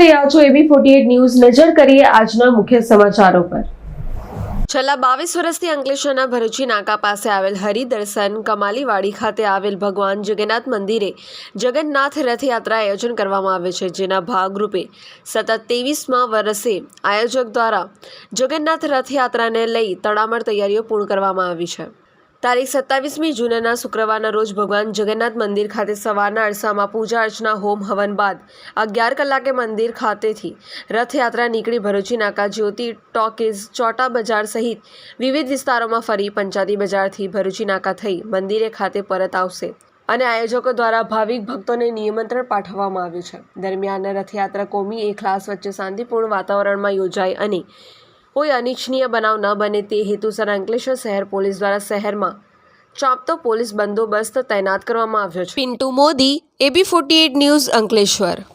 રહ્યા છો એબી forty news. નજર કરીએ આજના મુખ્ય સમાચારો પર. છેલ્લા બાવીસ વર્ષથી અંકલેશ્વરના ભરૂચી નાકા પાસે આવેલ હરિદર્શન કમાલીવાડી ખાતે આવેલ ભગવાન જગન્નાથ મંદિરે જગન્નાથ રથયાત્રા આયોજન કરવામાં આવે છે, જેના ભાગરૂપે સતત ત્રેવીસમાં વર્ષે આયોજક દ્વારા જગન્નાથ રથયાત્રાને લઈ તડામર તૈયારીઓ પૂર્ણ કરવામાં આવી છે. તારીખ સત્તાવીસમી જૂનના શુક્રવારના રોજ ભગવાન જગન્નાથ મંદિર ખાતે સવારના અરસામાં પૂજા અર્ચના હોમ હવન બાદ અગિયાર કલાકે મંદિર ખાતેથી રથયાત્રા નીકળી ભરૂચી નાકા જ્યોતિ ટોકીઝ ચોટા બજાર સહિત વિવિધ વિસ્તારોમાં ફરી પંચાતી બજારથી ભરૂચી નાકા થઈ મંદિરે ખાતે પરત આવશે. અને આયોજકો દ્વારા ભાવિક ભક્તોને નિમંત્રણ પાઠવવામાં આવ્યું છે. દરમિયાન રથયાત્રા કોમી એ ક્લાસ વચ્ચે શાંતિપૂર્ણ વાતાવરણમાં યોજાય અને કોઈ અનિચ્છનીય બનાવ ન બને તે હેતુસર અંકલેશ્વર શહેર પોલીસ દ્વારા શહેરમાં ચાંપતો પોલીસ બંદોબસ્ત તૈનાત કરવામાં આવ્યો છે. Pintu Modi AB forty news Ankleshwar.